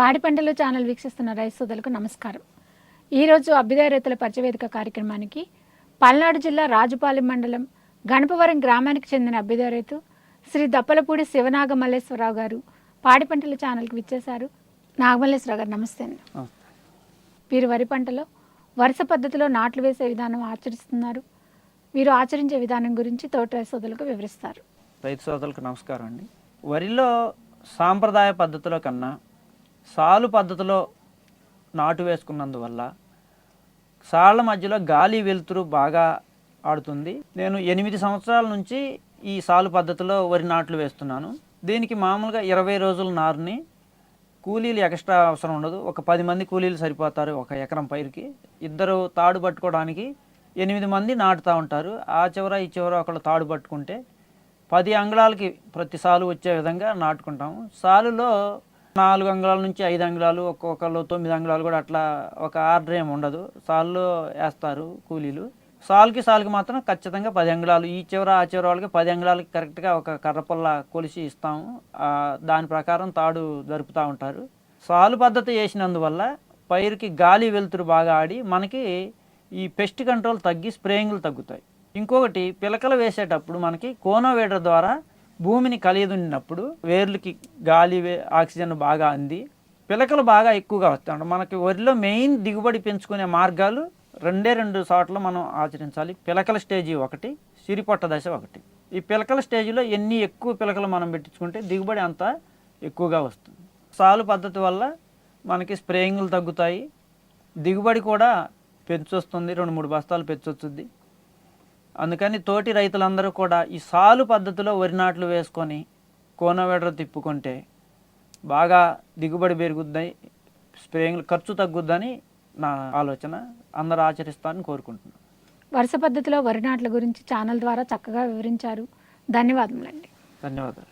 పాడి పంటలు ఛానల్ వీక్షిస్తున్న రైతు సోదరులకు నమస్కారం. ఈరోజు అభ్యుదయ రైతుల పరిచయవేదిక కార్యక్రమానికి పల్నాడు జిల్లా రాజుపాలెం మండలం గణపవరం గ్రామానికి చెందిన అభ్యుదయ రైతు శ్రీ దప్పలపూడి శివనాగ మల్లేశ్వరరావు గారు పాడి పంటల ఛానల్కి విచ్చేశారు. నాగమల్లేశ్వరరావు గారు నమస్తే అండి. వీరు వరి పంటలో వరుస పద్ధతిలో నాట్లు వేసే విధానం ఆచరిస్తున్నారు. వీరు ఆచరించే విధానం గురించి తోట రైతు సోదరులకు వివరిస్తారు. రైతు సోదరులకు నమస్కారం అండి. వరిలో సాంప్రదాయ పద్ధతిలో కన్నా సాలు పద్ధతిలో నాటు వేసుకున్నందువల్ల సాళ్ళ మధ్యలో గాలి వెలుతురు బాగా ఆడుతుంది. నేను ఎనిమిది సంవత్సరాల నుంచి ఈ సాలు పద్ధతిలో వరి నాట్లు వేస్తున్నాను. దీనికి మామూలుగా ఇరవై రోజుల నారుని కూలీలు ఎక్స్ట్రా అవసరం ఉండదు. ఒక పది మంది కూలీలు సరిపోతారు ఒక ఎకరం పైరుకి. ఇద్దరు తాడు పట్టుకోవడానికి ఎనిమిది మంది నాటుతూ ఉంటారు. ఆ చివర ఈ చివర ఒకళ్ళు తాడు పట్టుకుంటే పది అంగుళాలకి ప్రతి సాలు వచ్చే విధంగా నాటుకుంటాము. సాలులో నాలుగు అంగుళాల నుంచి ఐదు అంగుళాలు ఒక్కొక్కళ్ళు తొమ్మిది అంగుళాలు కూడా అట్లా ఒక ఆర్డర్ ఏమి ఉండదు. సాల్లో వేస్తారు కూలీలు. సాల్కి సాలుకి మాత్రం ఖచ్చితంగా పది అంగుళాలు ఈ చివర ఆ చివర వాళ్ళకి పది అంగుళాలకి కరెక్ట్గా ఒక కర్రపల్ల కొలిసి ఇస్తాము. దాని ప్రకారం తాడు జరుపుతూ ఉంటారు. సాలు పద్ధతి వేసినందువల్ల పైరుకి గాలి వెలుతురు బాగా ఆడి మనకి ఈ పెస్ట్ కంట్రోల్ తగ్గి స్ప్రేయింగ్లు తగ్గుతాయి. ఇంకొకటి పిలకలు వేసేటప్పుడు మనకి కోనోవేడర్ ద్వారా భూమిని కలియదున్నప్పుడు వేర్లకి గాలి ఆక్సిజన్ బాగా అంది. పిలకలు బాగా ఎక్కువగా వస్తాయి మనకి వరిలో మెయిన్ దిగుబడి పెంచుకునే మార్గాలు రెండే రెండు చోట్ల మనం ఆచరించాలి. పిలకల స్టేజీ ఒకటి సిరిపొట్ట దశ ఒకటి. ఈ పిలకల స్టేజీలో ఎన్ని ఎక్కువ పిలకలు మనం పెట్టించుకుంటే దిగుబడి అంత ఎక్కువగా వస్తుంది. సాలు పద్ధతి వల్ల మనకి స్ప్రేయింగ్లు తగ్గుతాయి. దిగుబడి కూడా పెంచొస్తుంది. రెండు మూడు బస్తాలు పెంచొచ్చుద్ది. అందుకని తోటి రైతులందరూ కూడా ఈ సాలు పద్ధతిలో వరి నాట్లు వేసుకొని కోనవేడర తిప్పుకుంటే బాగా దిగుబడి పెరుగుద్ది స్ప్రేయింగ్లు ఖర్చు తగ్గుద్దని నా ఆలోచన. అందరూ ఆచరిస్తారని కోరుకుంటున్నాను. వరుస పద్ధతిలో వరి నాట్ల గురించి ఛానల్ ద్వారా చక్కగా వివరించారు. ధన్యవాదములండి. ధన్యవాదాలు.